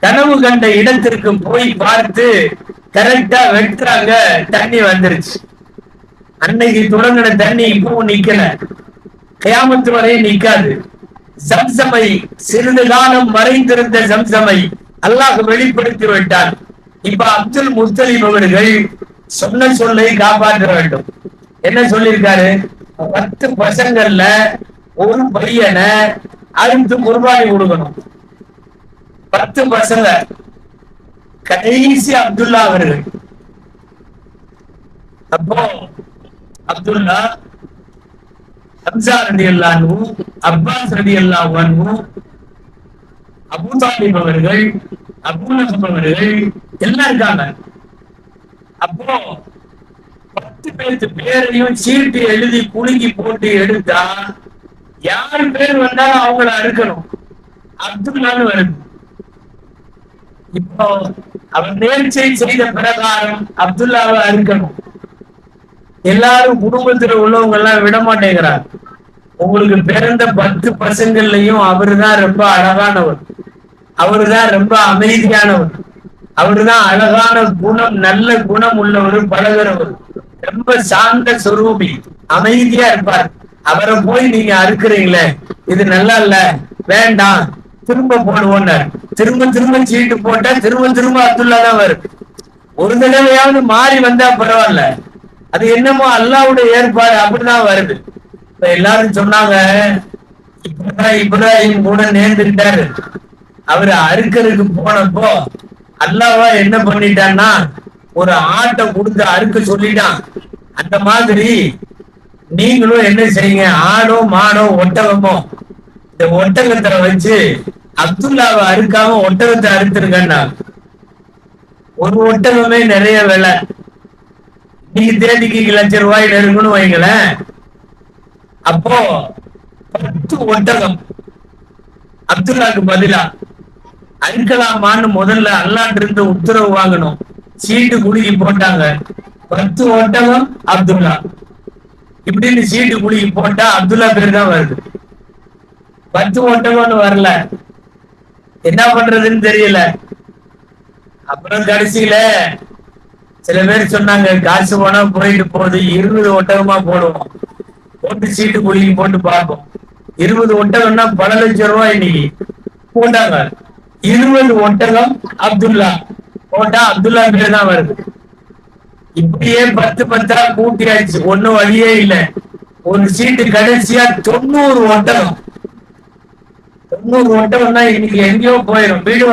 கனவு கண்ட இடத்திற்கு போய் பார்த்து கரெக்டா வெட்டுறாங்க. தண்ணி வந்துருச்சு. அன்னைக்கு தொடங்கின தண்ணி இப்பவும் நிக்கல. கியாமத்து வரையும் நிக்காது. சம்சமை சிறிது காலம் மறைந்திருந்த சம்சமை அல்லாஹ் வெளிப்படுத்தி விட்டான். இப்ப அப்துல் முத்தலிப் அவர்கள் சொன்ன சொல்லை காப்பாற்ற வேண்டும். என்ன சொல்லியிருக்காரு? பத்து பசங்கள்ல ஒரு பையனை அறுத்து குர்பானி கொடுக்கணும். பத்து பசங்க கடைசி அப்துல்லா அவர்கள் அப்போ அப்துல்லா ஹம்சா ரடி அல்லானு அப்பாஸ் ரடி அல்லாஹு அபு தாலிப் அவர்கள் அபு லஹப் அவர்கள் எல்லாம் இருக்காங்க. அப்போ பத்து பேருக்கு பேரையும் சீட்டு எழுதி குலுங்கி போட்டு எடுத்தா யார் பேர் வந்தாலும் அவங்கள அறுக்கணும். அப்துல்லான்னு வருது. இப்போ அவர் நேர்ச்சை செய்த பிரகாரம் அப்துல்லாவை அறுக்கணும். எல்லாரும் குடும்பத்துல உள்ளவங்க எல்லாம் விட மாட்டேங்கிறார். உங்களுக்கு பிறந்த பத்து பசங்கள்லயும் அவருதான் ரொம்ப அழகானவர். அவருதான் ரொம்ப அமைதியானவர். அவருதான் அழகான குணம் நல்ல குணம் உள்ளவர் பழகிறவர். ரொம்ப சாந்த சுரூபி அமைதியா இருப்பார். அவரை போய் நீங்க அறுக்குறீங்களே இது நல்லா இல்ல வேண்டாம் திரும்ப போடுவோன்னு திரும்ப திரும்ப சீட்டு போட்டா திரும்ப திரும்ப அப்துல்லா தான் வரும். ஒரு தடவையாவது மாறி வந்தா பரவாயில்ல. அது என்னமோ அல்லாவுடைய ஏற்பாடு அப்படிதான் வருது. இப்ப எல்லாரும் சொன்னாங்க இப்பதான் இப்ராஹிம் கூட நேர்ந்துட்டாரு. அவரு அறுக்கறதுக்கு போனப்போ அல்லாவா என்ன பண்ணிட்டான்னா ஒரு ஆட்டை கொடுத்து அறுக்க சொல்லிட்டான். அந்த மாதிரி நீங்களும் என்ன செய்யுங்க ஆடோ மாடோ ஒட்டகமோ இந்த ஒட்டகத்தை வச்சு அப்துல்லாவை அறுக்காம ஒட்டகத்தை அறுத்துருக்கா ஒரு ஒட்டகமே நிறைய விலை. நீங்க தேதிக்கு லட்சம் ரூபாய் நெருங்கன்னு வைங்களேன். அப்போ பத்து ஒட்டகம். அப்துல்லாக்கு பதிலா அறுக்கலாமான்னு முதல்ல அல்லாண்டு இருந்து உத்தரவு வாங்கணும். சீட்டு குலுக்கி போட்டாங்க. பத்து ஒட்டகம் அப்துல்லா. இப்படின்னு சீட்டு குலுக்கி போட்டா அப்துல்லா பேர் தான் வருது. பத்து ஒட்டகம்னு வரல. என்ன பண்றதுன்னு தெரியல. அப்புறம் கடைசியில சில பேர் சொன்னாங்க காசு போனா போயிட்டு போகுது இருபது ஒட்டகமா போடுவோம். போட்டு சீட்டு குலுக்கி போட்டு பார்ப்போம். இருபது ஒட்டகம்னா பல லட்சம் ரூபாய் இன்னைக்கு. போட்டாங்க. இருபது ஒட்டகம் அப்துல்லா. போட்டா அப்துல்லா பேர் தான் வருது. இப்படியே பத்து பத்தா கூட்டியாச்சு. ஒண்ணும் வழியே இல்லை. ஒரு சீட்டு கடைசியா தொண்ணூறு ஒட்டகம். இன்னொரு வட்டம் தான் இன்னைக்கு எங்கேயோ போயிடும் வீடு